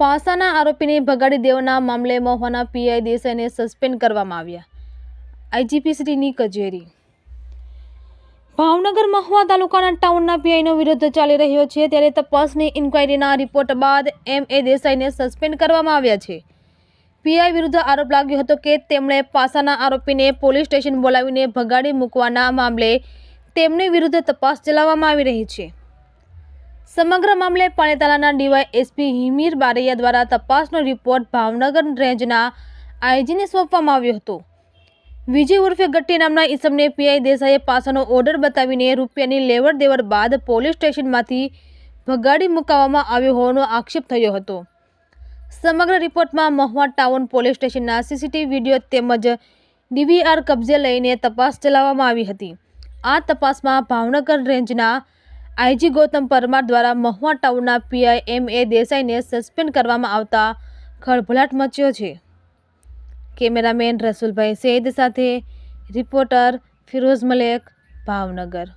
પાસાના આરોપીને ભગાડી દેવાના મામલે મહુવાના પીઆઈ દેસાઈને સસ્પેન્ડ કરવામાં આવ્યા. આઈજીપીસીની કચેરી. ભાવનગર મહુવા તાલુકાના ટાઉનના પીઆઈનો વિરોધ ચાલી રહ્યો છે ત્યારે તપાસની ઇન્ક્વાયરીના રિપોર્ટ બાદ એમ એ દેસાઈને સસ્પેન્ડ કરવામાં આવ્યા છે. પીઆઈ વિરુદ્ધ આરોપ લાગ્યો હતો કે તેમણે પાસાના આરોપીને પોલીસ સ્ટેશન બોલાવીને ભગાડી મૂકવાના મામલે તેમની વિરુદ્ધ તપાસ ચલાવવામાં આવી રહી છે. સમગ્ર મામલે પાણીતાલાના ડીવાય એસપી હિમીર બારૈયા દ્વારા તપાસનો રિપોર્ટ ભાવનગર રેન્જના આઈજીને સોંપવામાં આવ્યો હતો. વિજય ઉર્ફે ગટ્ટી નામના ઈસમને પીઆઈ દેસાઈએ પાસાનો ઓર્ડર બતાવીને રૂપિયાની લેવડ દેવડ બાદ પોલીસ સ્ટેશનમાંથી ભગાડી મુકાવવામાં આવ્યો હોવાનો આક્ષેપ થયો હતો. સમગ્ર રિપોર્ટમાં મહુવા ટાઉન પોલીસ સ્ટેશનના સીસીટીવી વીડિયો તેમજ ડીવીઆર કબજે લઈને તપાસ ચલાવવામાં આવી હતી. આ તપાસમાં ભાવનગર રેન્જના આઈજી ગૌતમ પરમાર દ્વારા મહુવા ટાઉનના પીઆઈ એમ એ દેસાઈને સસ્પેન્ડ કરવામાં આવતા ખળભળાટ મચ્યો છે. કેમેરામેન રસુલભાઈ સૈદ સાથે રિપોર્ટર ફિરોઝ મલેક, ભાવનગર.